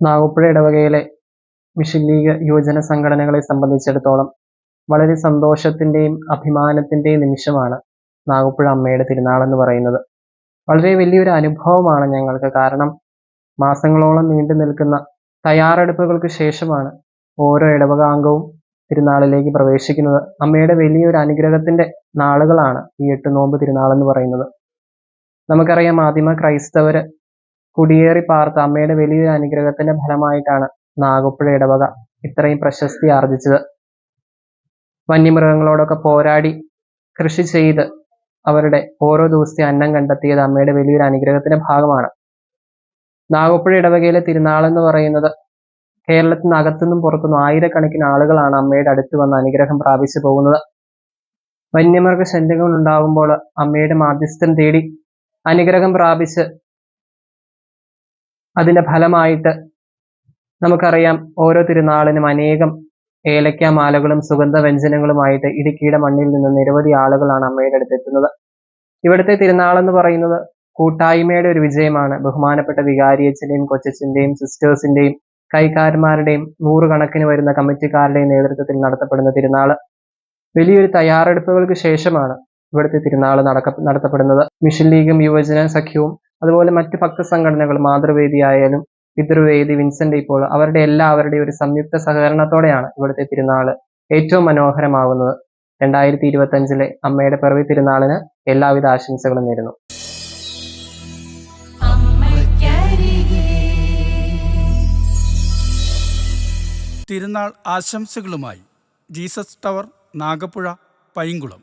നാഗപ്പുഴ ഇടവകയിലെ mission league യുവജന സംഘടനകളെ സംബന്ധിച്ചിടത്തോളം വളരെ സന്തോഷത്തിന്റെയും അഭിമാനത്തിന്റെയും നിമിഷമാണ് നാഗപ്പുഴ അമ്മയുടെ തിരുനാൾ എന്ന് പറയുന്നത്. വളരെ വലിയൊരു അനുഭവമാണ് ഞങ്ങൾക്ക്. കാരണം മാസങ്ങളോളം നീണ്ടു നിൽക്കുന്ന തയ്യാറെടുപ്പുകൾക്ക് ശേഷമാണ് ഓരോ ഇടവകാംഗവും തിരുനാളിലേക്ക് പ്രവേശിക്കുന്നത്. അമ്മയുടെ വലിയൊരു അനുഗ്രഹത്തിന്റെ നാളുകളാണ് ഈ എട്ട് നോമ്പ് തിരുനാൾ എന്ന് പറയുന്നത്. നമുക്കറിയാം ആദിമ ക്രൈസ്തവർ കുടിയേറി പാർത്ത അമ്മയുടെ വലിയൊരു അനുഗ്രഹത്തിന്റെ ഫലമായിട്ടാണ് നാഗപ്പുഴ ഇടവക ഇത്രയും പ്രശസ്തി ആർജിച്ചത്. വന്യമൃഗങ്ങളോടൊക്കെ പോരാടി കൃഷി ചെയ്ത് അവരുടെ ഓരോ ദിവസത്തെ അന്നം കണ്ടെത്തിയത് അമ്മയുടെ വലിയൊരു അനുഗ്രഹത്തിന്റെ ഭാഗമാണ്. നാഗപ്പുഴ ഇടവകയിലെ തിരുനാൾ എന്ന് പറയുന്നത് കേരളത്തിനകത്തുനിന്നും പുറത്തുനിന്നും ആയിരക്കണക്കിന് ആളുകളാണ് അമ്മയുടെ അടുത്ത് വന്ന് അനുഗ്രഹം പ്രാപിച്ചു പോകുന്നത്. വന്യമൃഗ ശല്യങ്ങൾ ഉണ്ടാകുമ്പോൾ അമ്മയുടെ മാധ്യസ്ഥം തേടി അനുഗ്രഹം പ്രാപിച്ച് അതിന്റെ ഫലമായിട്ട് നമുക്കറിയാം ഓരോ തിരുനാളിനും അനേകം ഏലക്ക മാലകളും സുഗന്ധ വ്യഞ്ജനങ്ങളുമായിട്ട് ഇടുക്കിയുടെ മണ്ണിൽ നിന്ന് നിരവധി ആളുകളാണ് അമ്മയുടെ അടുത്ത് എത്തുന്നത്. ഇവിടുത്തെ തിരുനാൾ എന്ന് പറയുന്നത് കൂട്ടായ്മയുടെ ഒരു വിജയമാണ്. ബഹുമാനപ്പെട്ട വികാരിയച്ഛന്റെയും കൊച്ചച്ഛന്റെയും സിസ്റ്റേഴ്സിന്റെയും കൈക്കാരന്മാരുടെയും നൂറുകണക്കിന് വരുന്ന കമ്മിറ്റിക്കാരുടെയും നേതൃത്വത്തിൽ നടത്തപ്പെടുന്ന തിരുനാൾ. വലിയൊരു തയ്യാറെടുപ്പുകൾക്ക് ശേഷമാണ് ഇവിടുത്തെ തിരുനാൾ നടക്ക നടത്തപ്പെടുന്നത്. മിഷൻ ലീഗും യുവജന സഖ്യവും അതുപോലെ മറ്റ് ഭക്ത സംഘടനകൾ മാതൃവേദിയായാലും പിതൃവേദി വിൻസെന്റ് ഇപ്പോൾ അവരുടെ എല്ലാവരുടെയും ഒരു സംയുക്ത സഹകരണത്തോടെയാണ് ഇവിടുത്തെ തിരുനാൾ ഏറ്റവും മനോഹരമാകുന്നത്. രണ്ടായിരത്തി ഇരുപത്തി അഞ്ചിലെ അമ്മയുടെ പിറവി തിരുനാളിന് എല്ലാവിധ ആശംസകളും നേരുന്നു. തിരുനാൾ ആശംസകളുമായി ജീസസ് ടവർ നാഗപ്പുഴ പൈങ്കുളം.